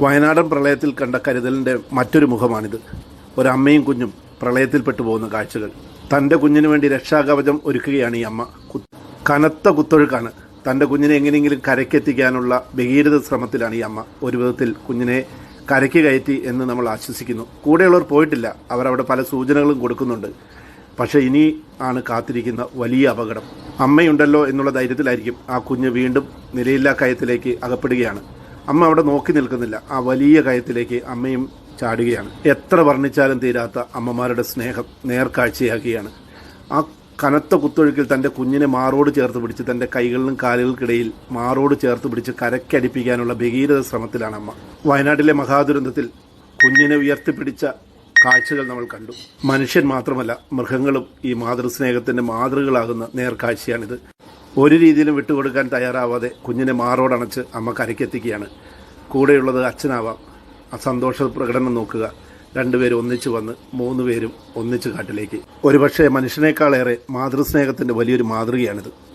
വയനാടൻ പ്രളയത്തിൽ കണ്ട കരുതലിന്റെ മറ്റൊരു മുഖമാണിത്. ഒരമ്മയും കുഞ്ഞും പ്രളയത്തിൽപ്പെട്ടു പോകുന്ന കാഴ്ചകൾ. തന്റെ കുഞ്ഞിനു വേണ്ടി രക്ഷാകവചം ഒരുക്കുകയാണ് ഈ അമ്മ. കനത്ത കുത്തൊഴുക്കാണ്. തന്റെ കുഞ്ഞിനെ എങ്ങനെയെങ്കിലും കരയ്ക്കെത്തിക്കാനുള്ള ഭഗീരഥ ശ്രമത്തിലാണ് ഈ അമ്മ. ഒരു വിധത്തിൽ കുഞ്ഞിനെ കരയ്ക്ക് കയറ്റി എന്ന് നമ്മൾ ആശ്വസിക്കുന്നു. കൂടെയുള്ളവർ പോയിട്ടില്ല. അവർ അവിടെ പല സൂചനകളും കൊടുക്കുന്നുണ്ട്. പക്ഷെ ഇനി ആണ് കാത്തിരിക്കുന്ന വലിയ അപകടം. അമ്മയുണ്ടല്ലോ എന്നുള്ള ധൈര്യത്തിലായിരിക്കും ആ കുഞ്ഞ് വീണ്ടും നിലയില്ലാ കയത്തിലേക്ക് അകപ്പെടുകയാണ്. അമ്മ അവിടെ നോക്കി നിൽക്കുന്നില്ല. ആ വലിയ കയത്തിലേക്ക് അമ്മയും ചാടുകയാണ്. എത്ര വർണിച്ചാലും തീരാത്ത അമ്മമാരുടെ സ്നേഹം നേർക്കാഴ്ചയാക്കുകയാണ്. ആ കനത്ത കുത്തൊഴുക്കിൽ തന്റെ കുഞ്ഞിനെ മാറോട് ചേർത്ത് പിടിച്ച് തന്റെ കൈകളിലും കാലുകൾക്കിടയിൽ മാറോട് ചേർത്ത് പിടിച്ച് കരക്കടിപ്പിക്കാനുള്ള ഭഗീരഥ ശ്രമത്തിലാണ് അമ്മ. വയനാട്ടിലെ മഹാദുരന്തത്തിൽ കുഞ്ഞിനെ ഉയർത്തിപ്പിടിച്ച കാഴ്ചകൾ നമ്മൾ കണ്ടു. മനുഷ്യൻ മാത്രമല്ല മൃഗങ്ങളും ഈ മാതൃസ്നേഹത്തിന്റെ മാതൃകളാകുന്ന നേർക്കാഴ്ചയാണിത്. ഒരു രീതിയിലും വിട്ടുകൊടുക്കാൻ തയ്യാറാവാതെ കുഞ്ഞിനെ മാറോടണച്ച് അമ്മ കരയ്ക്കെത്തിക്കുകയാണ്. കൂടെയുള്ളത് അച്ഛനാവാം. ആ സന്തോഷ പ്രകടനം നോക്കുക. രണ്ടുപേരും ഒന്നിച്ചു വന്ന് മൂന്ന് പേരും ഒന്നിച്ചു കാട്ടിലേക്ക്. ഒരുപക്ഷെ മനുഷ്യനേക്കാളേറെ മാതൃസ്നേഹത്തിന്റെ വലിയൊരു മാതൃകയാണിത്.